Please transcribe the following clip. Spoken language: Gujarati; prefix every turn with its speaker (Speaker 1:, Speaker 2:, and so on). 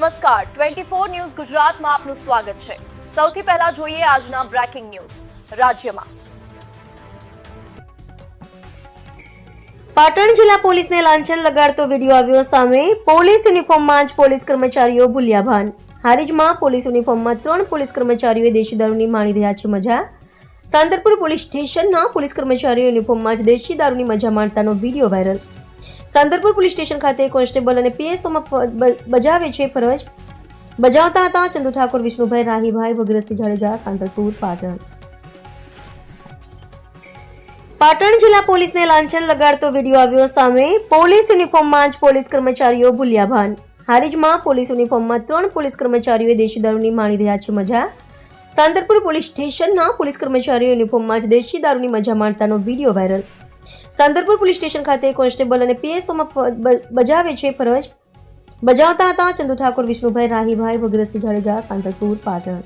Speaker 1: નમસ્કાર. ટ્વેન્ટી ફોર ન્યૂઝ ગુજરાતમાં આપનું સ્વાગત છે. સૌથી પહેલા જોઈએ આજના બ્રેકિંગ ન્યૂઝ. રાજ્યમાં.
Speaker 2: પાટણ જિલ્લા પોલીસને લાંછન લગાડતો વીડિયો આવ્યો સામે પોલીસ યુનિફોર્મમાં જ પોલીસ કર્મચારીઓ ભૂલ્યા ભાન હારીજમાં પોલીસ યુનિફોર્મમાં ત્રણ પોલીસ કર્મચારીઓએ દેશી દારૂની માણી રહ્યા છે મજા. સાંદરપુર પોલીસ સ્ટેશનના પોલીસ કર્મચારીઓ યુનિફોર્મમાં જ દેશી દારૂની મજા માણતાનો video viral. Santarpur police station ખાતે કોન્સ્ટેબલ અને પીએસઓમાં બજાવે છે ફરજ. બજાવતા હતા ચંદુ ઠાકોર, વિષ્ણુભાઈ રાહીભાઈ વગરસિંહ જાડેજા સાંતરપુર પાટણ. પાટણ જિલ્લા પોલીસને લાંછન લગાડતો વીડિયો આવ્યો સામે. પોલીસ યુનિફોર્મમાં જ પોલીસ કર્મચારીઓ ભૂલ્યા ભાન હારીજમાં પોલીસ યુનિફોર્મમાં ત્રણ પોલીસ કર્મચારીઓએ દેશી દારૂની માણી રહ્યા છે મજા. સાંતરપુર પોલીસ સ્ટેશનના પોલીસ કર્મચારીઓ યુનિફોર્મમાં જ દેશી દારૂની મજા માણતાનો video viral. Santarpur police station ખાતે કોન્સ્ટેબલ અને પીએસઓમાં બજાવે છે ફરજ. બજાવતા હતા ચંદુ ઠાકોર, વિષ્ણુભાઈ રાહીભાઈ, ભગીરથસિંહ જાડેજા સાંતરપુર પાટણ.